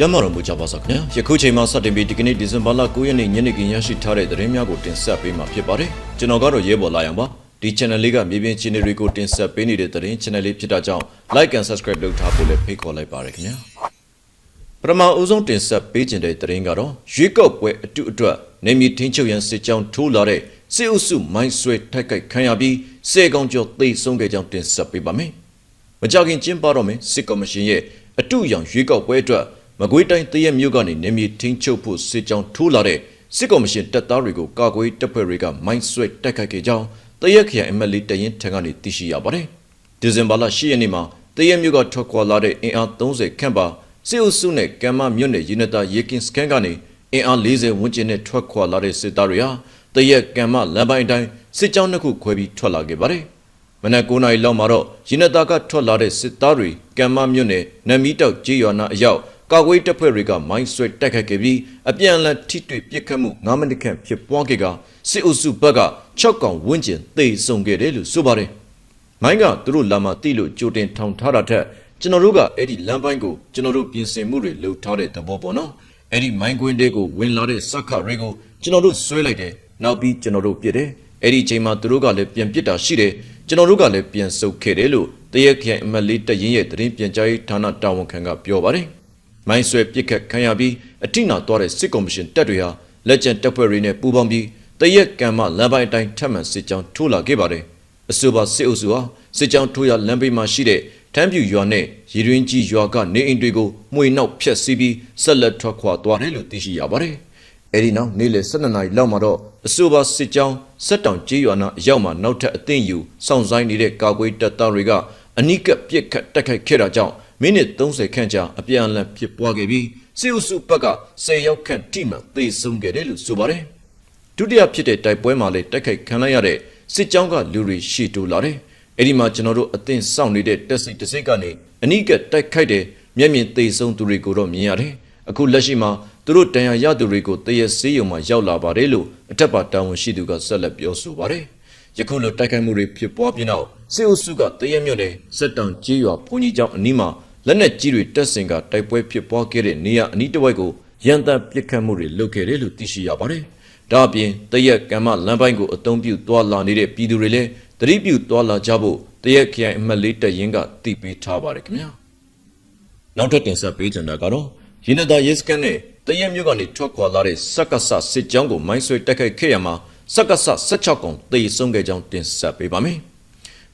ကျမ်းမာတော်မူကြပါစေခင်ဗျာယခုချိန်မှာစတင်ပြီးဒီကနေ့ဒီဇင်ဘာလ9ရက်နေ့ညနေခင်းရရှိထားတဲ့သတင်းများကိုတင်ဆက်ပေးမှာဖြစ်ပါတယ်ကျွန်တော်ကတော့ရဲဘော်လာအောင်ပါဒီ channel လေးကမြေပြင်ချင်းတွေကိုတင်ဆက်ပေးနေတဲ့သတင်း channel လေးဖြစ်တာကြောင့် like and subscribe လုပ်ထားဖို့လည်းဖိတ်ခေါ်လိုက်ပါရခင်ဗျာပထမအဦးဆုံးတင်ဆက်ပေးခြင်းတဲ့သတင်းကတော့ရွေးကောက်ပွဲအတုအတွက်နေမီထင်းချုပ်ရန်စစ်ကြောင်းထိုးလာတဲ့စစ်အုပ်စုမိုင်းဆွဲထိုက်ခိုက်ခံရပြီးစေကောင်ကျော်သိဆုံးခဲ့ကြောင်းတင်ဆက်ပေးပါမယ်မကြခင်ကျင်းပတော့မယ်စစ်ကော်မရှင်ရဲ့အတုရောင်ရွေးကောက်ပွဲအတွက် မကွေးတိုင်းတရက်မြို့ကနေနေမြေထင်းချုပ်ဖို့စစ်ကြောင်းထိုးလာတဲ့စစ်ကော်မရှင်တပ်သားတွေကိုကာကွယ်တပ်ဖွဲ့တွေကမိုင်းဆွဲတိုက်ခိုက်ခဲ့ကြောင်းတရက်ခရိုင်အမတ်လေးတရင်ထံကနေသိရှိရပါတယ်။ဒီဇင်ဘာလ10ရက်နေ့မှာတရက်မြို့ကထွက်ခွာလာတဲ့အင်အား30ခန့်ပါစစ်အုပ်စုနဲ့ကမ်မမြို့နယ်ရင်းနတာရေကင်စကန်ကနေအင်အား40ဝန်းကျင်နဲ့ထွက်ခွာလာတဲ့စစ်သားတွေဟာတရက်ကမ်မလမ်းပိုင်းအတိုင်းစစ်ကြောင်းတစ်ခုခွဲပြီးထွက်လာခဲ့ပါတယ်။မနက်9နာရီလောက်မှာတော့ရင်းနတာကထွက်လာတဲ့စစ်သားတွေကမ်မမြို့နယ်နမီတောက်ကြေးရွာနာအရောက် ကာကွယ်တပ်ဖွဲ့တွေကမိုင်းဆွဲတိုက်ခတ်ခဲ့ပြီးအပြန်အလှန်ထိတွေ့ပစ်ခတ်မှု9မိနစ်ခန့်ဖြစ်ပွားခဲ့ကစစ်အုပ်စုဘက်က6កောင်ဝန်းကျင်သေဆုံးခဲ့တယ်လို့ဆိုပါတယ်။မိုင်းကသူတို့လာမှတိလို့ကြိုတင်ထောင်ထားတာထက်ကျွန်တော်တို့ကအဲ့ဒီလမ်းပိုင်းကိုကျွန်တော်တို့ပြင်ဆင်မှုတွေလုပ်ထားတဲ့သဘောပေါ့နော်။အဲ့ဒီမိုင်းကွင်းတွေကိုဝင်လာတဲ့စက္ခတွေကိုကျွန်တော်တို့ဆွဲလိုက်တယ်။နောက်ပြီးကျွန်တော်တို့ပြစ်တယ်။အဲ့ဒီချိန်မှာသူတို့ကလည်းပြန်ပစ်တာရှိတယ်။ကျွန်တော်တို့ကလည်းပြန်ဆုတ်ခဲ့တယ်လို့တရက်ခိုင်အမတ်လေးတရင်ရဲ့သတင်းပြန်ကြားရေးဌာနတာဝန်ခံကပြောပါတယ်။ မိုင်းဆွဲပစ်ခတ်ခံရပြီးအထိနာသွားတဲ့စစ်ကော်မရှင်တပ်တွေဟာလက်ကျန်တပ်ဖွဲ့တွေနဲ့ပူးပေါင်းပြီးတရက်ကံမလမ်းပိုင်းအတိုင်းထပ်မံစစ်ကြောင်းထိုးလာခဲ့ပါတယ်။အဆိုပါစစ်အုပ်စုဟာစစ်ကြောင်းထိုးရလမ်းဘေးမှာရှိတဲ့ထမ်းပြူရွာနဲ့ရီရင်းကြီးရွာကနေအိမ်တွေကိုမှွေနောက်ဖျက်ဆီးပြီးဆက်လက်ထွက်ခွာသွားတယ်လို့သိရှိရပါတယ်။အဲဒီနောက်နေ့လယ်12နာရီလောက်မှာတော့အဆိုပါစစ်ကြောင်းစက်တောင်ကြီးရွာနာအရောက်မှာနောက်ထပ်အသင်းယူစောင့်ဆိုင်နေတဲ့ကာကွယ်တပ်သားတွေကအနိကပြစ်ခတ်တက်ခိုက်ခဲ့တာကြောင့် မိနစ်30ခန့်ကြာအပြန်အလှန်ဖြစ်ပွားခဲ့ပြီးစစ်အုပ်စုဘက်က10ရောက်ခန့်ထိမှန်သေဆုံးခဲ့တယ်လို့ဆိုပါတယ်။ဒုတိယဖြစ်တဲ့တိုက်ပွဲမှာလည်းတိုက်ခိုက်ခံလိုက်ရတဲ့စစ်ကြောင်းကလူတွေရှေ့တိုးလာတယ်။အဲဒီမှာကျွန်တော်တို့အသင်းစောင့်နေတဲ့တက်စိတ်တစ်စိတ်ကနေအနိကတိုက်ခိုက်တဲ့မျက်မြင်သေဆုံးသူတွေကိုတော့မြင်ရတယ်။အခုလက်ရှိမှာသူတို့တန်ရာရသူတွေကိုတရက်စေးရုံမှာရောက်လာပါတယ်လို့အထက်ပါတာဝန်ရှိသူကဆက်လက်ပြောဆိုပါတယ်။ယခုလိုတိုက်ခိုက်မှုတွေဖြစ်ပွားပြီးနောက်စစ်အုပ်စုကတရက်မြွတ်တဲ့စက်တောင်ကြီးရွာဘုန်ကြီးကျောင်းအနီးမှာ လက်နက်ကြီးတွေတက်ဆင်ကတိုက်ပွဲဖြစ်ပွားခဲ့တဲ့နေရာအနီးတစ်ဝိုက်ကိုရန်တပ်ပစ်ခတ်မှုတွေလုပ်ခဲ့တယ်လို့သိရှိရပါတယ်။ဒါအပြင်တရက်ကံမလမ်းပိုင်းကိုအုံပြုသွားလာနေတဲ့ပြည်သူတွေလည်းသတိပြုသွားလာကြဖို့တရက်ခရိုင်အမှတ်လေးတက်ရင်ကတည်ပေးထားပါတယ်ခင်ဗျာ။နောက်ထပ်တင်ဆက်ပေးချင်တာကတော့ရင်းနတာရဲစကန်နဲ့တရက်မြို့ကနေထွက်ခွာလာတဲ့စက္ကဆစစ်ကြောင်းကိုမိုင်းဆွဲတိုက်ခိုက်ခဲ့ရမှာစက္ကဆ16ကောင်သေဆုံးခဲ့ကြောင်းတင်ဆက်ပေးပါမယ်။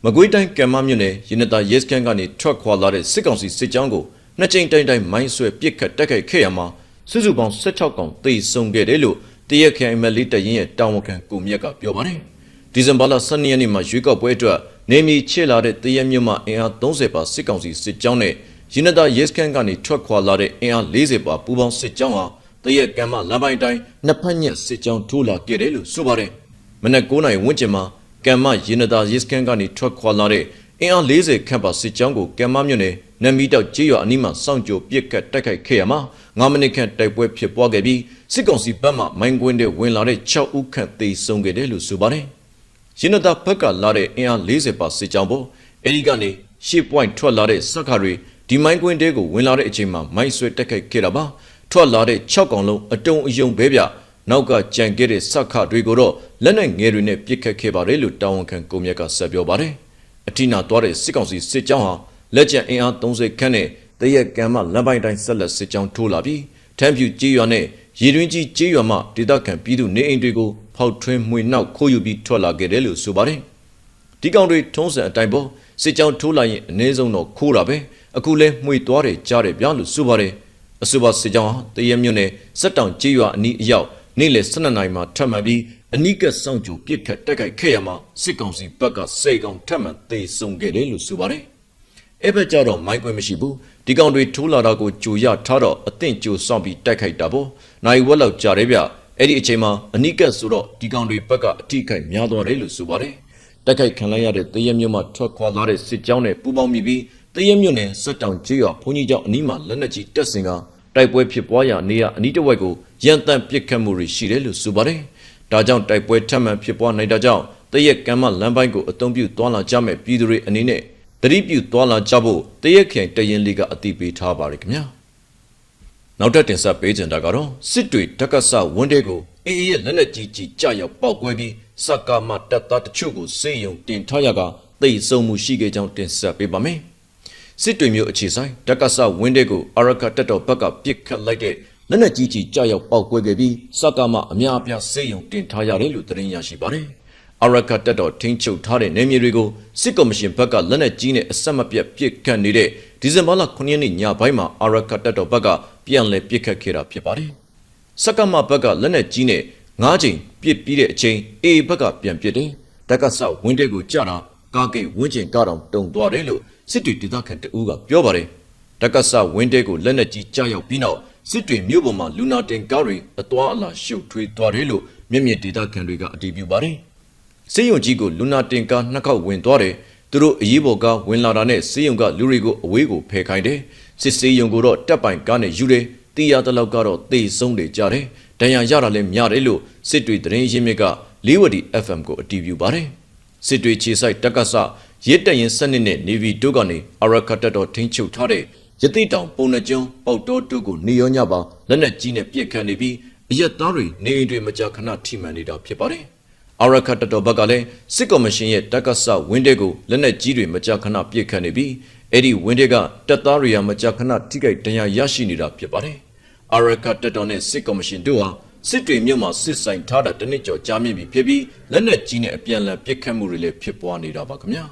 မကွေးတိုင်းကံမမြို့နယ်ရင်းနတာရဲစကန်ကနေထွက်ခွာလာတဲ့စစ်ကောင်စီစစ်ကြောင်းကိုနှစ်ကြိမ်တိုင်တိုင်မိုင်းဆွဲပစ်ခတ်တိုက်ခိုက်ခဲ့ရမှာစုစုပေါင်း16ကောင်သေဆုံးခဲ့တယ်လို့တရက်ခိုင်မလေးတရင်ရဲ့တာဝန်ခံကိုမြက်ကပြောပါတယ်။ဒီဇင်ဘာလ12ရက်နေ့မှာရွေးကောက်ပွဲအတွက်နေမီချစ်လာတဲ့တရက်မြို့မှာအင်အား30ပါစစ်ကောင်စီစစ်ကြောင်းနဲ့ရင်းနတာရဲစကန်ကနေထွက်ခွာလာတဲ့အင်အား40ပါပူးပေါင်းစစ်ကြောင်းဟာတရက်ကမ်းမလမ်းပိုင်းတိုင်းနှစ်ဖက်ညက်စစ်ကြောင်းထိုးလာခဲ့တယ်လို့ဆိုပါတယ်။မနက်9နာရီဝန်းကျင်မှာ ကမ်မရင်းနတာရဲစကန်ကနေထွက်ခွာလာတဲ့အင်အား40ခန့်ပါစစ်ကြောင်းကိုကမ်မမြို့နယ်နမီတောက်ကြေးရွာအနီးမှာစောင့်ကြိုပစ်ကတ်တိုက်ခိုက်ခဲ့ရမှာ9မိနစ်ခန့်တိုက်ပွဲဖြစ်ပွားခဲ့ပြီးစစ်ကောင်စီဘက်မှမိုင်းကွင်းတွေဝင်လာတဲ့6ဦးခန့်သေဆုံးခဲ့တယ်လို့ဆိုပါတယ်။ရင်းနတာဘက်ကလာတဲ့အင်အား40ပါစစ်ကြောင်းပေါ်အဲဒီကနေရှေ့ပွိုင်းထွက်လာတဲ့စက်ခါတွေဒီမိုင်းကွင်းတဲကိုဝင်လာတဲ့အချိန်မှာမိုင်းဆွဲတက်ခိုက်ခဲ့တာပါထွက်လာတဲ့6កောင်လုံးအတုံအယုံဘဲပြ နောက်ကကြံခဲ့တဲ့စက်ခါတွေကိုတော့လက်နဲ့ငယ်တွေနဲ့ပြစ်ခတ်ခဲ့ပါတယ်လို့တာဝန်ခံကိုမြတ်ကဆက်ပြောပါတယ်အထိနာသွားတဲ့စစ်ကောင်စီစစ်ကြောင်းဟာလက်ကျန်အင်အား30ခန်းနဲ့တရက်ကံမလမ်းပိုင်းတိုင်းဆက်လက်စစ်ကြောင်းထိုးလာပြီးထမ်းပြူကြေးရွာနဲ့ရေတွင်းကြီးကြေးရွာမှဒေသခံပြည်သူနေအိမ်တွေကိုဖောက်ထွင်းမှွေနောက်ခိုးယူပြီးထွက်လာခဲ့တယ်လို့ဆိုပါတယ်ဒီကောင်တွေထုံးစံအတိုင်းပေါ်စစ်ကြောင်းထိုးလာရင်အနည်းဆုံးတော့ခိုးတာပဲအခုလဲမှွေသွားတယ်ကြားတယ်ဗျာလို့ဆိုပါတယ်အဆိုပါစစ်ကြောင်းဟာတရက်မြို့နယ်စက်တောင်ကြေးရွာအနီးအရောက် နေ့လယ်12နာရီမှာထပ်မံပြီးအနီးကစောင့်ကြိုပစ်ခတ်တိုက်ခိုက်ခဲ့ရမှာစစ်ကောင်စီဘက်ကစိတ်ကောင်ထပ်မံသေဆုံးခဲ့တယ်လို့ဆိုပါတယ်အဲ့ဘက်ကျတော့မိုင်းကွင်းမရှိဘူးဒီကောင်တွေထိုးလာတာကိုကြိုရထားတော့အသင့်ကြိုစောင့်ပြီးတိုက်ခိုက်တာပေါ့နိုင်ဝက်လောက်ကြာတယ်ဗျအဲ့ဒီအချိန်မှာအနီးကဆိုတော့ဒီကောင်တွေဘက်ကအထိခိုက်များသွားတယ်လို့ဆိုပါတယ်တိုက်ခိုက်ခံလိုက်ရတဲ့တရက်မြို့မှာထွက်ခွာလာတဲ့စစ်ကြောင်းနဲ့ပူးပေါင်းမိပြီးတရက်မြို့နယ်စက်တောင်ကျေးရွာဘုန်းကြီးကျောင်းအနီးမှာလက်နက်ကြီးတက်ဆင်ကတိုက်ပွဲဖြစ်ပွားရာနေရာအနီးတစ်ဝိုက်ကို ရန်တမ်းပစ်ခတ်မှုတွေရှိတယ်လို့ဆိုပါတယ်။ဒါကြောင့်တိုက်ပွဲထပ်မံဖြစ်ပွားနိုင်တာကြောင့်တရက်ကမ်းမလမ်းပိုင်းကိုအုံပြုသွားလာကြမဲ့ပြည်သူတွေအနေနဲ့တတိပြုသွားလာကြဖို့တရက်ခိုင်တရင်လေးကအတိပေးထားပါတယ်ခင်ဗျာ။နောက်ထပ်တင်ဆက်ပေးကြတာကတော့စစ်တွေတက္ကသဝင်းတဲကိုအေးအေးရဲ့လက်နက်ကြီးကြီးကြရောက်ပောက်ကွဲပြီးစက္ကာမတပ်သားတချို့ကိုစေယုံတင်ထားရကတိတ်ဆုံမှုရှိခဲ့ကြောင်းတင်ဆက်ပေးပါမယ်။စစ်တွေမျိုးအခြေဆိုင်တက္ကသဝင်းတဲကိုအရကတက်တော်ဘက်ကပစ်ခတ်လိုက်တဲ့ လက်နက်ကြီးကြီးကြရောက်ပောက်ကွဲခဲ့ပြီးစက္ကာမအများအပြားစေယုံတင်ထားရတယ်လို့သတင်းရရှိပါတယ်။အရကတက်တော်ထိန်းချုပ်ထားတဲ့နေမြေတွေကိုစစ်ကော်မရှင်ဘက်ကလက်နက်ကြီးနဲ့အဆက်မပြတ်ပစ်ခတ်နေတဲ့ဒီဇင်ဘာလ9ရက်နေ့ညပိုင်းမှာအရကတက်တော်ဘက်ကပြန်လည်ပစ်ခတ်ခဲ့တာဖြစ်ပါတယ်။စက္ကမဘက်ကလက်နက်ကြီးနဲ့၅ချိန်ပစ်ပြီးတဲ့အချိန်အေဘက်ကပြန်ပစ်တယ်။တက်ကဆောက်ဝင်းတဲကိုကြတာကားကိတ်ဝင်းကျင်ကတော့တုံသွားတယ်လို့စစ်တွေဒေသခံတဦးကပြောပါတယ်။တက်ကဆောက်ဝင်းတဲကိုလက်နက်ကြီးကြားရောက်ပြီးနောက် စစ်တွေမြို့ပေါ်မှာလူနာတင်ကားတွေအသွားအလာရှုပ်ထွေးသွားတယ်လို့မျက်မြင်ဒေသခံတွေကအတည်ပြုပါတယ်။စေယုံကြီးကိုလူနာတင်ကားနှစ်ခေါက်ဝင်သွားတယ်သူတို့အရေးပေါ်ကားဝင်လာတာနဲ့စေယုံကလူတွေကိုအဝေးကိုဖယ်ခိုင်းတယ်စစ်စေယုံကိုတော့တပ်ပိုင်ကားနဲ့ယူတယ်တီးရတဲ့လောက်ကတော့တေဆုံးနေကြတယ်ဒဏ်ရာရတာလည်းများတယ်လို့စစ်တွေသတင်းရင်းမြစ်ကလေးဝတီ FM ကိုအတည်ပြုပါတယ်စစ်တွေခြေဆိုင်တက်ကဆရစ်တရင်စနစ်နဲ့နေဗီတို့ကနေအရကတ်တော်ထိန်းချုပ်ထားတဲ့ ရတိတောင်ပုံနှကျွန်းပေါတောတို့ကိုနေရောညပါလက်နက်ကြီးနဲ့ပြစ်ခတ်နေပြီးအရက်သားတွေနေအိမ်တွေမကြာခဏထိမှန်နေတာဖြစ်ပါတယ်အရခတ်တော်ဘက်ကလည်းစစ်ကော်မရှင်ရဲ့တက္ကဆဝင်းတဲကိုလက်နက်ကြီးတွေမကြာခဏပြစ်ခတ်နေပြီးအဲ့ဒီဝင်းတဲကတပ်သားတွေကမကြာခဏထိခိုက်ဒဏ်ရာရရှိနေတာဖြစ်ပါတယ်။အရခတ်တော်နဲ့စစ်ကော်မရှင်တို့ဟာစစ်တွေမြို့မှာစစ်ဆိုင်ထားတာတစ်နှစ်ကျော်ကြာမြင့်ပြီဖြစ်ပြီးလက်နက်ကြီးနဲ့အပြန်အလှန်ပစ်ခတ်မှုတွေလည်းဖြစ်ပွားနေတာပါခင်ဗျာ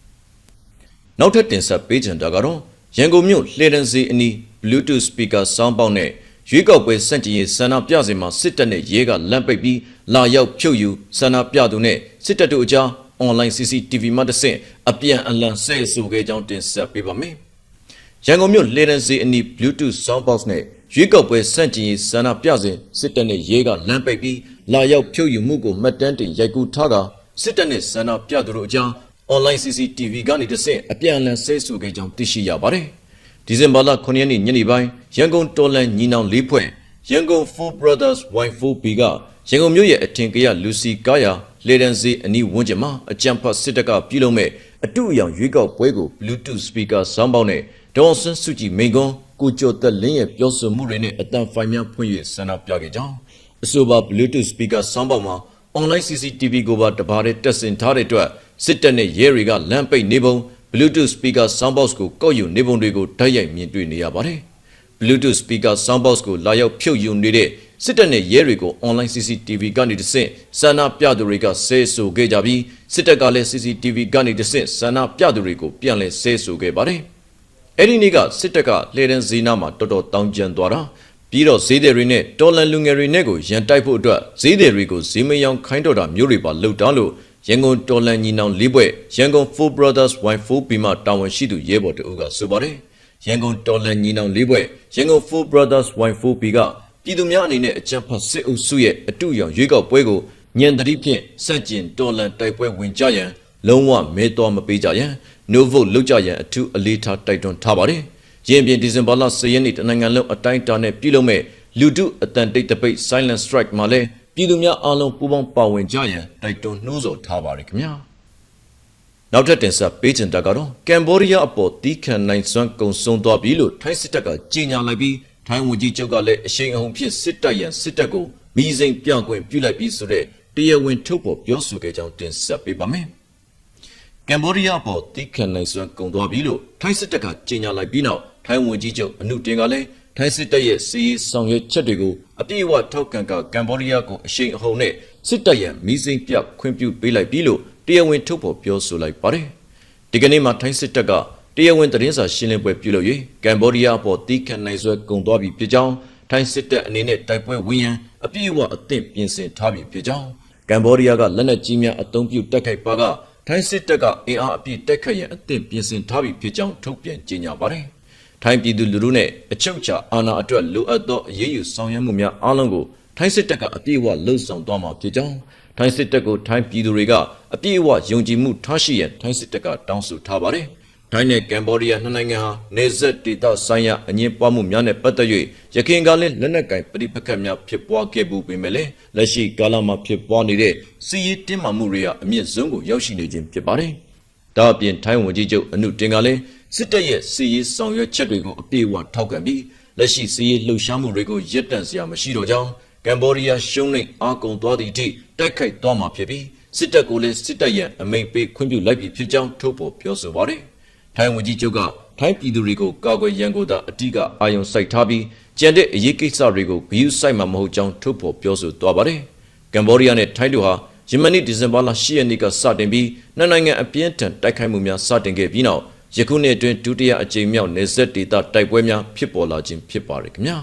။နောက်ထပ်တင်ဆက်ပေးချင်တာကတော့ ရန်ကုန်မြို့လှေတန်းစီအနီး Bluetooth speaker sound box နဲ့ရွေးကောက်ပွဲစန့်ကျင်ရေးဆန္ဒပြစဉ်မှာစစ်တပ်နဲ့ရဲကလမ်းပိတ်ပြီးလာရောက်ဖြုတ်ယူဆန္ဒပြသူနဲ့စစ်တပ်တို့အကြား online CCTV မှတစ်ဆင့်အပြန်အလှန်ဆဲဆိုခဲ့ကြောင်းတင်ဆက်ပေးပါမယ်။ရန်ကုန်မြို့လေရန်စီအနီး Bluetooth sound box နဲ့ရွေးကောက်ပွဲစန့်ကျင်ရေးဆန္ဒပြစဉ်စစ်တပ်နဲ့ရဲကလမ်းပိတ်ပြီးလာရောက်ဖြုတ်ယူမှုကိုမှတ်တမ်းတင်ရိုက်ကူးထားတာစစ်တပ်နဲ့ဆန္ဒပြသူတို့အကြား online CCTV ကနေတစ်ဆင့်အပြန်အလှန်ဆဲဆိုခဲ့ကြောင်းသိရှိရပါတယ်။ဒီဇင်ဘာလ9ရက်နေ့ညနေပိုင်းရန်ကုန်တော်လန်ညီနောင်လေးဖွဲ့ရန်ကုန် Four Brothers Y4B ကရန်ကုန်မြို့ရဲ့အထင်ကရလူစီကားယာလေဒန်စီအနီးဝန်းကျင်မှာအကြံဖတ်စစ်တပ်ကပြုလုပ်မဲ့အတူအယောင်ရွေးကောက်ပွဲကို Bluetooth speaker ဆောင်းပေါက်နဲ့ဒေါ်ဆန်းစုကြည်မိန်ကွန်းကိုကျော်သက်လင်းရဲ့ပြောဆိုမှုတွေနဲ့အတန်ဖိုင်များဖွင့်၍ဆန္ဒပြခဲ့ကြောင်းအဆိုပါ Bluetooth speaker ဆောင်းပေါက်မှာ online CCTV ကိုပါတပါးတည်းတက်ဆင်ထားတဲ့အတွက် စစ်တပ်နဲ့ရဲတွေကလမ်းပိတ်နေပုံ Bluetooth speaker soundbox ကိုကောက်ယူနေပုံတွေကိုဓာတ်ရိုက်မြင်တွေ့နေရပါတယ်။ Bluetooth speaker soundbox ကိုလာရောက်ဖြုတ်ယူနေတဲ့စစ်တပ်နဲ့ရဲတွေကို online CCTV ကနေတဆင့်ဆန္ဒပြသူတွေကဆဲဆိုခဲ့ကြပြီးစစ်တပ်ကလည်း CCTV ကနေတဆင့်ဆန္ဒပြသူတွေကိုပြန်လည်ဆဲဆိုခဲ့ပါတယ်။အဲ့ဒီနေ့ကစစ်တပ်ကလေဒန်ဇီနာမှာတော်တော်တောင်းကျမ်းသွားတာ ပြီးတော့ဈေးသည်တွေနဲ့တော်လန်လူငယ်တွေနဲ့ကိုရန်တိုက်ဖို့အတွက်ဈေးသည်တွေကိုဈေးမယောင်ခိုင်းတော်တာမျိုးတွေပါလှုပ်တာလို့ရန်ကုန်တော်လန်ညီနောင်လေးဘွဲ့ရန်ကုန် Four Brothers Y4B မှာတာဝန်ရှိသူရဲဘော်တအုပ်ကဆိုပါတယ်ရန်ကုန်တော်လန်ညီနောင်လေးဘွဲ့ရန်ကုန် Four Brothers Y4B ကပြည်သူများအနေနဲ့အကြံဖတ်စစ်အုပ်စုရဲ့အတူရောင်ရွေးကောက်ပွဲကိုညံတတိဖြင့်စက်ကျင်တော်လန်တိုက်ပွဲဝင်ကြရန်လုံးဝမဲတော်မပေးကြရန် no vote လုပ်ကြရန်အထူးအလေးထားတိုက်တွန်းထားပါတယ်။ ရင်းပြင်ဒီဇင်ဘာလ10ရက်နေ့တနိုင်ငံလုံးအတိုင်းအတာနဲ့ပြည်လုံးမဲ့လူတုအတန်တိတ်တပိတ် silent strike မှာလဲပြည်သူများအားလုံးပူးပေါင်းပါဝင်ကြရန်တိုက်တွန်းနှိုးဆော်ထားပါတယ်ခင်ဗျာ။နောက်ထပ်တင်ဆက်ပေးချင်တာကတော့ကမ်ဘောဒီးယားအပေါ်တီးခံနိုင်စွမ်းကုံဆုံးသွားပြီလို့ထိုင်းစစ်တပ်ကကြေညာလိုက်ပြီးထိုင်းဝန်ကြီးချုပ်ကလည်းအရှိန်အဟုန်ဖြစ်စစ်တပ်ရန်စစ်တပ်ကိုမိစိန်ပြကွင်ပြုလိုက်ပြီးဆိုတဲ့တရားဝင်ထုတ်ပေါ်ပြောဆိုခဲ့ကြောင်းတင်ဆက်ပေးပါမယ်။ကမ်ဘောဒီးယားပေါ်တိခန်နိုင်စွမ်းကုန်သွားပြီလို့ထိုင်းစစ်တပ်ကကြေညာလိုက်ပြီးနောက် ထိုင်းဝန်ကြီးချုပ်အနုတင်ကလည်းထိုင်းစစ်တပ်ရဲ့စီးရေးဆောင်ရွက်ချက်တွေကိုအပြည့်အဝထောက်ခံကကမ်ဘောဒီးယားကိုအရှိန်အဟုန်နဲ့စစ်တပ်ရဲ့မီးစိမ်းပြခွင့်ပြုပေးလိုက်ပြီလို့တရားဝင်ထုတ်ဖော်ပြောဆိုလိုက်ပါတယ်။ဒီကနေ့မှာထိုင်းစစ်တပ်ကတရားဝင်သတင်းစာရှင်းလင်းပွဲပြုလုပ်၍ကမ်ဘောဒီးယားပေါ်တိခန်နိုင်စွမ်းကုန်သွားပြီဖြစ်ကြောင်းထိုင်းစစ်တပ်အနေနဲ့တိုက်ပွဲဝင်ရန်အပြည့်အဝအသင့်ပြင်ဆင်ထားပြီဖြစ်ကြောင်းကမ်ဘောဒီးယားကလက်နက်ကြီးများအသုံးပြုတိုက်ခိုက်ပါကထိုင်းစစ်တပ်ကအင်အားအပြည့်တက်ခတ်ရန်အသင့်ပြင်ဆင်ထားပြီဖြစ်ကြောင်းထုတ်ပြန်ကြေညာပါတယ်။ ထိုင်းပြည်သူလူထုနဲ့အချုပ်ချာအာဏာအတွက်လိုအပ်သောအရေးယူဆောင်ရွက်မှုများအားလုံးကိုထိုင်းစစ်တပ်ကအပြည့်အဝလှုံ့ဆော်သွားမှာဖြစ်ကြောင်းထိုင်းစစ်တပ်ကိုထိုင်းပြည်သူတွေကအပြည့်အဝယုံကြည်မှုထားရှိရန်ထိုင်းစစ်တပ်ကတောင်းဆိုထားပါတယ်။ထိုင်းနဲ့ကမ်ဘောဒီးယားနှစ်နိုင်ငံဟာနေဆက်ဒေသဆိုင်ရာအငင်းပွားမှုများနဲ့ပတ်သက်၍ရခိုင်ကလည်းလက်နက်ကင်ပဋိပက္ခများဖြစ်ပွားခဲ့မှုပေမဲ့လည်းလက်ရှိကာလမှာဖြစ်ပွားနေတဲ့စီးရီးတင်းမာမှုတွေကအမြင့်ဆုံးကိုရောက်ရှိနေခြင်းဖြစ်ပါတယ်။ဒါအပြင်ထိုင်းဝန်ကြီးချုပ်အနုတင်ကလည်း စစ်တပ်ရဲ့စီရေးဆောင်ရွက်ချက်တွေကိုအပြည့်အဝထောက်ခံပြီးလက်ရှိစီရေးလှုပ်ရှားမှုတွေကိုရပ်တန့်စရာမရှိတော့ကြောင်းကမ်ဘောဒီးယားရှုံးနိမ့်အားကုန်သွားသည့်အထိတိုက်ခိုက်သွားမှာဖြစ်ပြီးစစ်တပ်ကိုလည်းစစ်တပ်ရဲ့အမိန့်ပေးခွင့်ပြုလိုက်ပြီဖြစ်ကြောင်းထုတ်ဖော်ပြောဆိုပါတယ်။ထိုင်းဝန်ကြီးချုပ်ကထိုင်းပြည်သူတွေကိုကာကွယ်ရန်ကိုသာအတိကအာရုံစိုက်ထားပြီးကြံတဲ့အရေးကိစ္စတွေကိုဂရုစိုက်မှာမဟုတ်ကြောင်းထုတ်ဖော်ပြောဆိုသွားပါတယ်။ကမ်ဘောဒီးယားနဲ့ထိုင်းတို့ဟာယမန်နေ့ဒီဇင်ဘာလ10ရက်နေ့ကစတင်ပြီးနှစ်နိုင်ငံအပြင်းထန်တိုက်ခိုက်မှုများစတင်ခဲ့ပြီးနောက် ယခုနှစ်အတွင်းဒုတိယအကြိမ်မြောက်နေဆက်ဒေတာတိုက်ပွဲများဖြစ်ပေါ်လာခြင်းဖြစ်ပါတယ်ခင်ဗျာ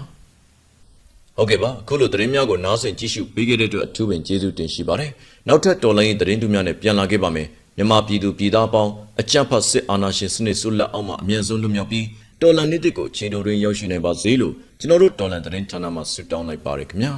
ဟုတ်ကဲ့ပါအခုလိုသတင်းများကိုနားဆင်ကြည့်ရှုပေးခဲ့တဲ့အတွက်အထူးပင်ကျေးဇူးတင်ရှိပါတယ်နောက်ထပ်တော်လိုင်းရေးသတင်းတူများနဲ့ပြန်လာခဲ့ပါမယ်မြန်မာပြည်သူပြည်သားပေါင်းအကြံဖတ်စစ်အာဏာရှင်စနစ်ဆုလက်အောက်မှာအမြင့်ဆုံးလွတ်မြောက်ပြီးတော်လန်နေ့တစ်ကိုချိန်တော်တွင်ရောက်ရှိနိုင်ပါစေလို့ကျွန်တော်တို့တော်လန်သတင်းဌာနမှဆုတောင်းလိုက်ပါတယ်ခင်ဗျာ